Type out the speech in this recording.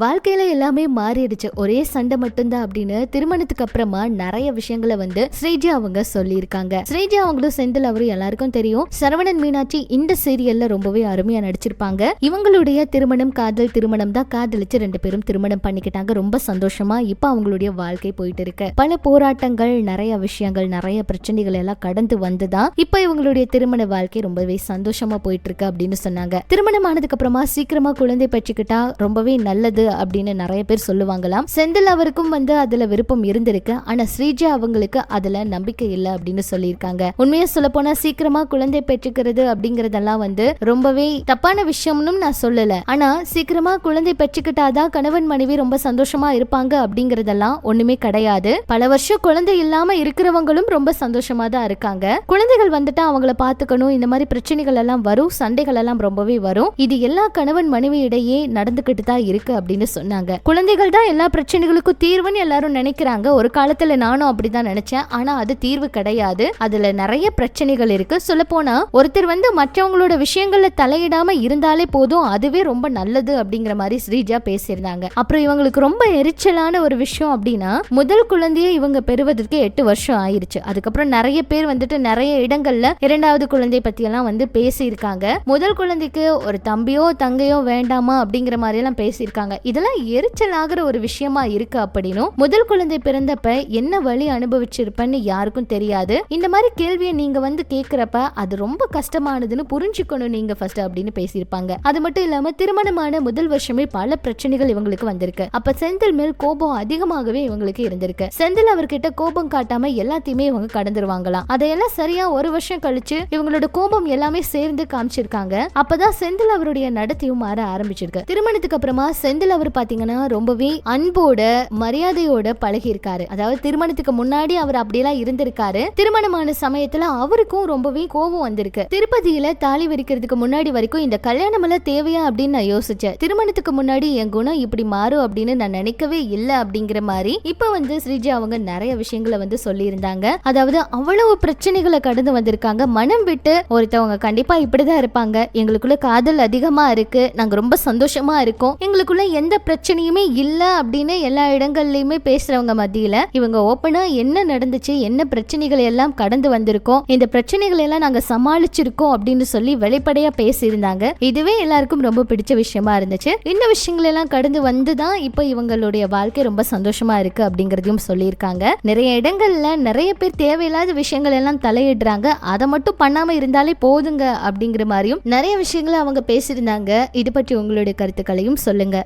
வாழ்க்கையில எல்லாமே மாறிடுச்சு. ஒரே சண்டை மட்டும்தான் அப்படின்னு திருமணத்துக்கு அப்புறமா நிறைய விஷயங்களை வந்து ஸ்ரீஜா அவங்க சொல்லியிருக்காங்க. ஸ்ரீஜா அவங்களும் செந்தில் அவரும் எல்லாருக்கும் தெரியும். சரவணன் மீனாட்சி இந்த சீரியல்ல ரொம்பவே அருமையா நடிச்சிருப்பாங்க. இவங்களுடைய திருமணம் காதல் திருமணம் தான் காதலிச்சு ரெண்டு பேரும் திருமணம் பண்ணிக்கிட்டாங்க. ரொம்ப சந்தோஷமா இப்ப அவங்களுடைய வாழ்க்கை போயிட்டு இருக்கு. பல போராட்டங்கள் நிறைய விஷயங்கள் நிறைய பிரச்சனைகள் எல்லாம் கடந்து வந்துதான் இப்ப இவங்களுடைய திருமண வாழ்க்கை ரொம்பவே சந்தோஷமா போயிட்டு இருக்கு அப்படின்னு சொன்னாங்க. திருமணம் ஆனதுக்கு அப்புறமா சீக்கிரமா குழந்தை பெற்றுக்கிட்டா ரொம்பவே நல்லது. அப்படின்னு நிறைய பேர் சொல்லுவாங்களாம். செந்தில் அவருக்கும் வந்து அதுல விருப்பம் இருந்திருக்கு. ஆனா ஸ்ரீஜா அவங்களுக்கு அதுல நம்பிக்கை இல்லை அப்படின்னு சொல்லியிருக்காங்க. உண்மையா சொல்ல போனா சீக்கிரமா குழந்தை பெற்றுக்கிறது அப்படிங்கறதெல்லாம் வந்து ரொம்பவே தப்பான விஷயம்னு நான் சொல்லல. ஆனா சீக்கிரமா குழந்தை பெற்றுக்கிட்டாதான் கணவன் மனைவி ரொம்ப சந்தோஷமா இருப்பாங்க அப்படிங்கறதெல்லாம் ஒண்ணுமே கிடையாது. பல வருஷம் குழந்தை இல்லாம இருக்கிறவங்களும் ரொம்ப சந்தோஷமா தான் இருக்காங்க. குழந்தைகள் வந்துட்டு அவங்கள பாத்துக்கணும். இந்த மாதிரி பிரச்சனைகள் எல்லாம் வரும். சண்டைகள் எல்லாம் ரொம்பவே வரும். இது எல்லா கணவன் மனைவி இடையே நடந்துகிட்டு தான் இருக்கு அப்படின்னு அப்படின்னு சொன்னாங்க. குழந்தைகள் தான் எல்லா பிரச்சனைகளுக்கும் தீர்வுன்னு எல்லாரும் நினைக்கிறாங்க. ஒரு காலத்துல நானும் அப்படிதான் நினைச்சேன். ஆனா அது தீர்வு கிடையாது. அதுல நிறைய பிரச்சனைகள் இருக்கு. சொல்ல போனா ஒருத்தர் வந்து மற்றவங்களோட விஷயங்கள்ல தலையிடாம இருந்தாலே போதும். அதுவே ரொம்ப நல்லது அப்படிங்கிற மாதிரி ஸ்ரீஜா பேசியிருந்தாங்க. அப்புறம் இவங்களுக்கு ரொம்ப எரிச்சலான ஒரு விஷயம் அப்படின்னா முதல் குழந்தையை இவங்க பெறுவதற்கு எட்டு வருஷம் ஆயிருச்சு. அதுக்கப்புறம் நிறைய பேர் வந்துட்டு நிறைய இடங்கள்ல இரண்டாவது குழந்தை பத்தி எல்லாம் வந்து பேசியிருக்காங்க. முதல் குழந்தைக்கு ஒரு தம்பியோ தங்கையோ வேண்டாமா அப்படிங்கிற மாதிரி எல்லாம் பேசியிருக்காங்க. இதெல்லாம் எரிச்சல் ஆகிற ஒரு விஷயமா இருக்கு அப்படின்னும் முதல் குழந்தை பிறந்தப்ப என்ன வழி அனுபவிச்சிருப்பேன்னு யாருக்கும் தெரியாது. இந்த மாதிரி கேள்வியை நீங்க வந்து கேக்குறப்ப அது ரொம்ப கஷ்டமானதுன்னு புரிஞ்சுக்கணும் நீங்க ஃபர்ஸ்ட் அப்படின்னு பேசியிருப்பாங்க. அது மட்டும் இல்லாம திருமணமான முதல் வருஷமே பல பிரச்சனைகள் இவங்களுக்கு வந்திருக்கு. அப்ப செந்தில் மேல் கோபம் அதிகமாகவே இவங்களுக்கு இருந்திருக்கு. செந்தில் அவர்கிட்ட கோபம் காட்டாம எல்லாத்தையுமே இவங்க கடந்துருவாங்களாம். அதையெல்லாம் சரியா ஒரு வருஷம் கழிச்சு இவங்களோட கோபம் எல்லாமே சேர்ந்து காமிச்சிருக்காங்க. அப்பதான் செந்தில் அவருடைய நடத்தையும் மாற ஆரம்பிச்சிருக்கு. திருமணத்துக்கு அப்புறமா செந்தில் அவர் பாத்தீங்கன்னா ரொம்பவே அன்போட மரியாதையோட பழகி இருக்காரு அதாவது திருமணத்துக்கு முன்னாடி அவர் அப்படியெல்லாம் இருந்திருக்காரு. திருமணமான சமயத்துல அவருக்கும் ரொம்பவே கோபம் வந்திருக்கு. திருப்பதியில தாலி வரிக்கிறதுக்கு முன்னாடி வரைக்கும் இந்த கல்யாணம் எல்லாம் தேவையா அப்படின்னு நான் யோசிச்சேன். திருமணத்துக்கு முன்னாடி என் குணம் இப்படி மாறும் அப்படின்னு நான் நினைக்கவே இல்லை அப்படிங்கிற மாதிரி இப்ப வந்து ஸ்ரீஜா அவங்க நிறைய விஷயங்களை வந்து சொல்லியிருந்தாங்க. அதாவது அவ்வளவு பிரச்சனைகளை கடந்து வந்திருக்காங்க. மனம் விட்டு ஒருத்தவங்க கண்டிப்பா இப்படிதான் இருப்பாங்க. எங்களுக்குள்ள காதல் அதிகமா இருக்கு. நாங்க ரொம்ப சந்தோஷமா இருக்கோம். எங்களுக்குள்ள எந்த பிரச்சனையுமே இல்லை அப்படின்னு எல்லா இடங்கள்லயுமே பேசுறவங்க மத்தியில இவங்க ஓப்பனா என்ன நடந்துச்சு என்ன பிரச்சனைகள் எல்லாம் கடந்து வந்திருக்கோம் இந்த பிரச்சனைகள் எல்லாம் நாங்க சமாளிச்சிருக்கோம் அப்படின்னு சொல்லி வெளிப்படையா பேசியிருந்தாங்க. இதுவே எல்லாருக்கும் ரொம்ப பிடிச்ச விஷயமா இருந்துச்சு. இந்த விஷயங்கள் எல்லாம் கடந்து வந்து தான் இப்போ இவங்களுடைய வாழ்க்கை ரொம்ப சந்தோஷமா இருக்கு அப்படிங்கறதையும் சொல்லியிருக்காங்க. நிறைய இடங்கள்ல நிறைய பேர் தேவையில்லாத விஷயங்கள் எல்லாம் தலையிடுறாங்க. அதை மட்டும் பண்ணாம இருந்தாலே போதுங்க அப்படிங்கிற மாதிரியும் நிறைய விஷயங்களை அவங்க பேசியிருந்தாங்க. இது பற்றி உங்களுடைய கருத்துக்களையும் சொல்லுங்க.